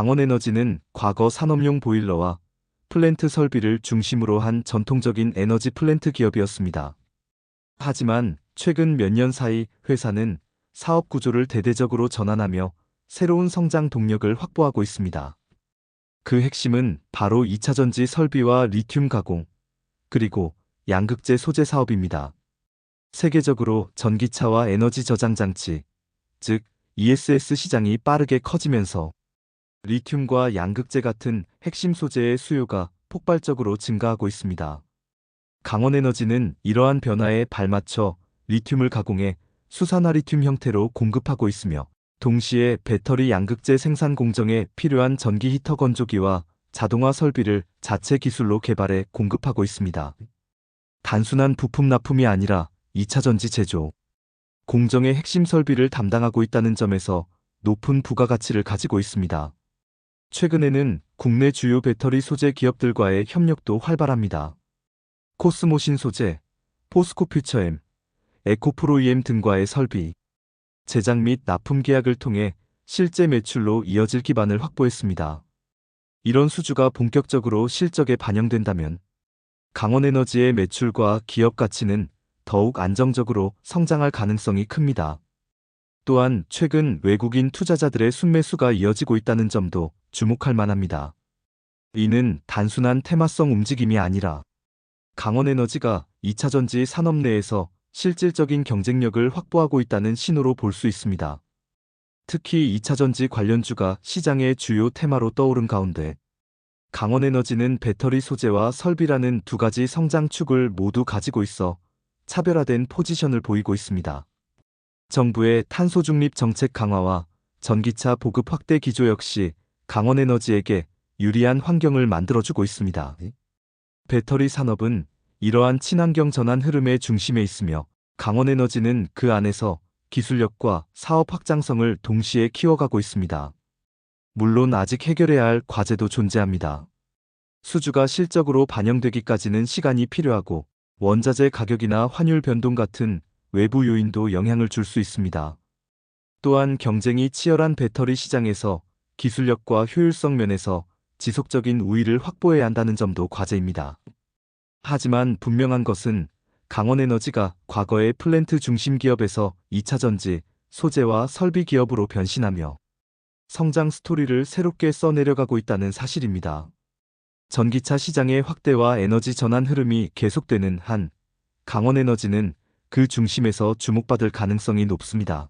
강원에너지는 과거 산업용 보일러와 플랜트 설비를 중심으로 한 전통적인 에너지 플랜트 기업이었습니다. 하지만 최근 몇 년 사이 회사는 사업 구조를 대대적으로 전환하며 새로운 성장 동력을 확보하고 있습니다. 그 핵심은 바로 2차 전지 설비와 리튬 가공, 그리고 양극재 소재 사업입니다. 세계적으로 전기차와 에너지 저장 장치, 즉 ESS 시장이 빠르게 커지면서 리튬과 양극재 같은 핵심 소재의 수요가 폭발적으로 증가하고 있습니다. 강원에너지는 이러한 변화에 발맞춰 리튬을 가공해 수산화 리튬 형태로 공급하고 있으며 동시에 배터리 양극재 생산 공정에 필요한 전기 히터 건조기와 자동화 설비를 자체 기술로 개발해 공급하고 있습니다. 단순한 부품 납품이 아니라 2차 전지 제조, 공정의 핵심 설비를 담당하고 있다는 점에서 높은 부가가치를 가지고 있습니다. 최근에는 국내 주요 배터리 소재 기업들과의 협력도 활발합니다. 코스모신 소재, 포스코 퓨처엠, 에코프로이엠 등과의 설비, 제작 및 납품 계약을 통해 실제 매출로 이어질 기반을 확보했습니다. 이런 수주가 본격적으로 실적에 반영된다면 강원에너지의 매출과 기업 가치는 더욱 안정적으로 성장할 가능성이 큽니다. 또한 최근 외국인 투자자들의 순매수가 이어지고 있다는 점도 주목할 만합니다. 이는 단순한 테마성 움직임이 아니라 강원에너지가 2차 전지 산업 내에서 실질적인 경쟁력을 확보하고 있다는 신호로 볼 수 있습니다. 특히 2차 전지 관련주가 시장의 주요 테마로 떠오른 가운데 강원에너지는 배터리 소재와 설비라는 두 가지 성장 축을 모두 가지고 있어 차별화된 포지션을 보이고 있습니다. 정부의 탄소 중립 정책 강화와 전기차 보급 확대 기조 역시 강원에너지에게 유리한 환경을 만들어주고 있습니다. 배터리 산업은 이러한 친환경 전환 흐름의 중심에 있으며 강원에너지는 그 안에서 기술력과 사업 확장성을 동시에 키워가고 있습니다. 물론 아직 해결해야 할 과제도 존재합니다. 수주가 실적으로 반영되기까지는 시간이 필요하고 원자재 가격이나 환율 변동 같은 외부 요인도 영향을 줄 수 있습니다. 또한 경쟁이 치열한 배터리 시장에서 기술력과 효율성 면에서 지속적인 우위를 확보해야 한다는 점도 과제입니다. 하지만 분명한 것은 강원에너지가 과거의 플랜트 중심 기업에서 2차 전지, 소재와 설비 기업으로 변신하며 성장 스토리를 새롭게 써내려가고 있다는 사실입니다. 전기차 시장의 확대와 에너지 전환 흐름이 계속되는 한 강원에너지는 그 중심에서 주목받을 가능성이 높습니다.